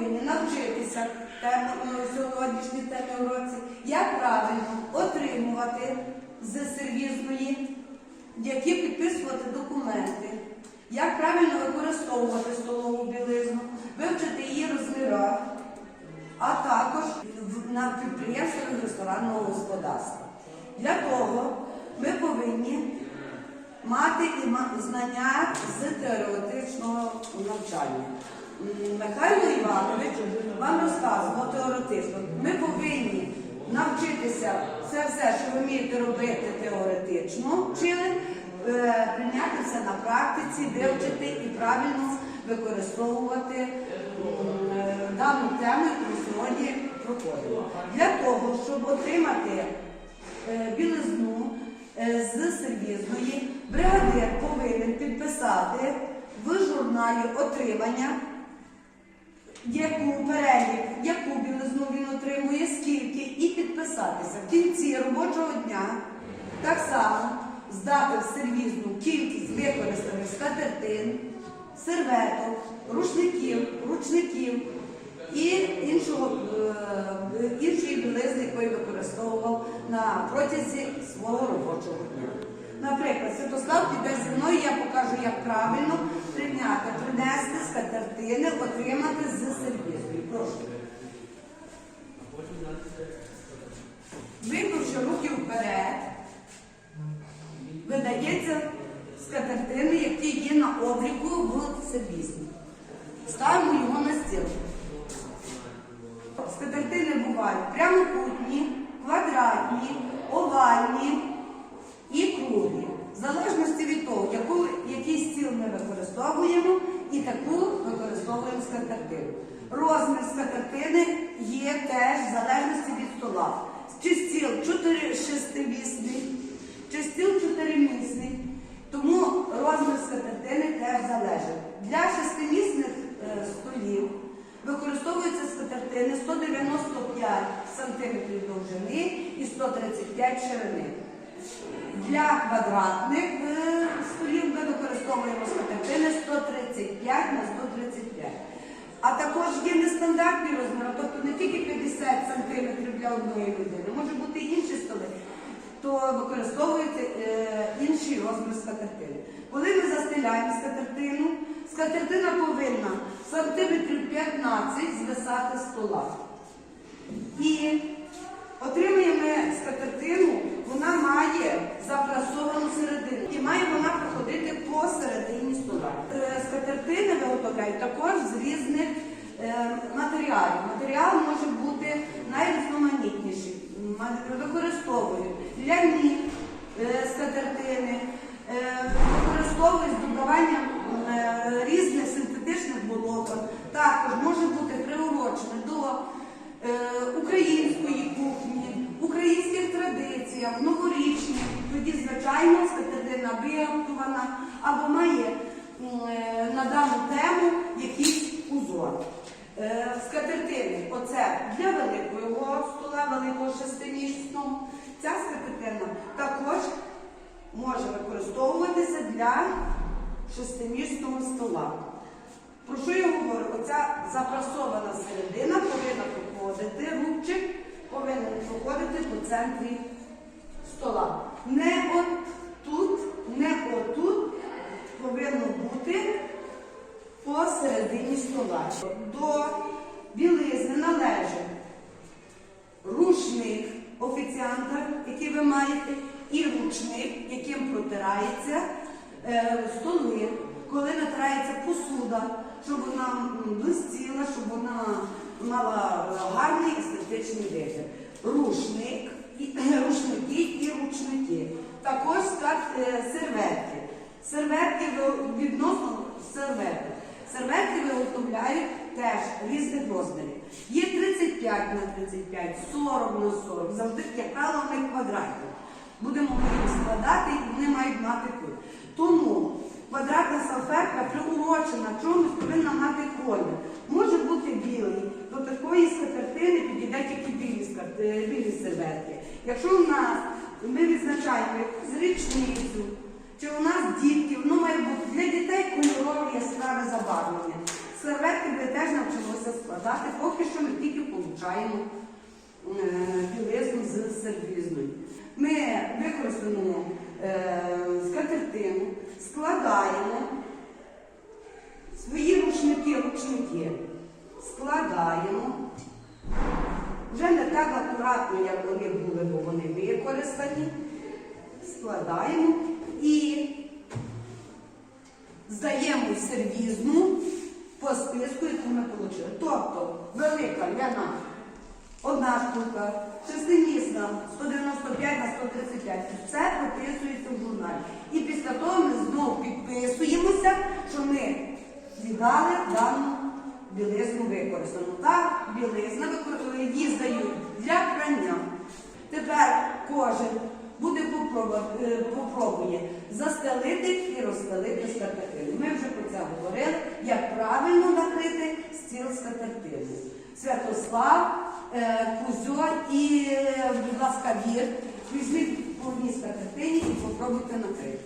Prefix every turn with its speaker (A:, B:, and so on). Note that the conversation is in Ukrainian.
A: повинні навчитися е, сьогоднішній темі уроці, як правильно отримувати з сервізної, які підписувати документи, як правильно використовувати столову білизну, вивчити її розмірах, а також на підприємствах ресторанного господарства. Для того ми повинні мати знання з теоретичного навчання. Михайло Іванович вам розказував теоретично. Ми повинні навчитися це все, що ви вмієте робити теоретично, вчили, е, прийняти все на практиці, вивчити і правильно використовувати е, дану тему, яку сьогодні проходимо. Для того, щоб отримати е, білизну з сервізної, бригадир повинен підписати в журналі отримання, яку перелік, яку білизну він отримує, скільки, і підписатися. В кінці робочого дня так само здати в сервізну кількість використаних скатертин, серветок, рушників, ручників і іншого, е, іншої білизни, якої використовував на протязі свого робочого дня. Наприклад, Святослав піде зі мною, я покажу, як правильно прийняти, принести скатертини, отримати з сервізою. Прошу. Викручи руки вперед, видається скатертини, які є на обліку в сервізні. Ставимо його на стіл. Скатертини бувають прямокутні, квадратні, овальні і круглі. В залежності від того, яку, який стіл ми використовуємо, і таку використовуємо скатертину. Розмір скатертини є теж в залежності від стола. Чи стіл 4 шестимісний, чи стіл 4 Тому розмір скатертини теж залежить. Для шестимісних е, столів використовуються 195 см довжини і 135 ширини. Для квадратних е, столів ми використовуємо скатертини 135 на 135. А також є нестандартні розміри, тобто не тільки 50 см для одної людини, може бути інші столи, то використовується е, інший розмір скатертини. Коли ми застеляємо скатертину, скатертина повинна 15 звисати стола. І отримуємо скатертину, вона має запрасовану середину і має вона проходити посередині стола. Е, Скатертини виготовляють також з різних е, матеріалів. Матеріал може бути найрізноманітніший. Використовують ляні е, скатертини, е, використовують з додаванням е, різних синтетичних волокон. Також може бути приурочене до е, української кухні, українських традиціях, новорічних. Тоді, звичайно, скатертина виготована або має е, на дану тему якийсь узор. Е, Скатертини, оце для великого стола, великого шестимісного. Ця скатертина також може використовуватися для шестимісного стола. Про що я говорю? Оця запрасована середина повинна проходити, рубчик повинен проходити по центрі стола. Не от тут, не отут повинно бути посередині стола. До білизни належить рушник офіціанта, який ви маєте, і ручник, яким протирається е, столи, коли натирається посуда, щоб вона блистіла, щоб вона мала гарний естетичний вигляд. Рушник, рушники і ручники. Також так, е, серветки. Серветки відносно серветок. Серветки виготовляють теж різних розмірів. Є 35 на 35, 40 на 40, завжди, як правило, вони квадратні. Будемо їх складати і вони мають мати кут. Тому квадратна салфетка приурочена, чомусь повинна мати колір. Може бути білий, до такої скатертини підійде тільки білі, е, білі серветки. Якщо у нас ми відзначаємо якусь річницю, чи у нас дітки, воно має бути для дітей кольорові яскраве забарвлення. Серветки ми теж навчилися складати, поки що ми тільки получаємо е, білизну з сервізною. Ми використаємо е, скатертину, складаємо свої рушники, рушники складаємо. Вже не так акуратно, як вони були, бо вони використані. Складаємо і здаємо сервізну по списку, яку ми отримали. Тобто велика ляна одна штука, шестимісна 195 на 135. Все прописується в журналі. І після того ми знову підписуємося, що ми віддали дану білизну використану. Та білизна викор- її здають кожен буде е, попробує застелити і розстелити скатертину. Ми вже про це говорили, як правильно накрити стіл скатертину. Святослав, е, Кузьо і, е, будь ласка, вір. Візьміть по одній скатертині і попробуйте накрити.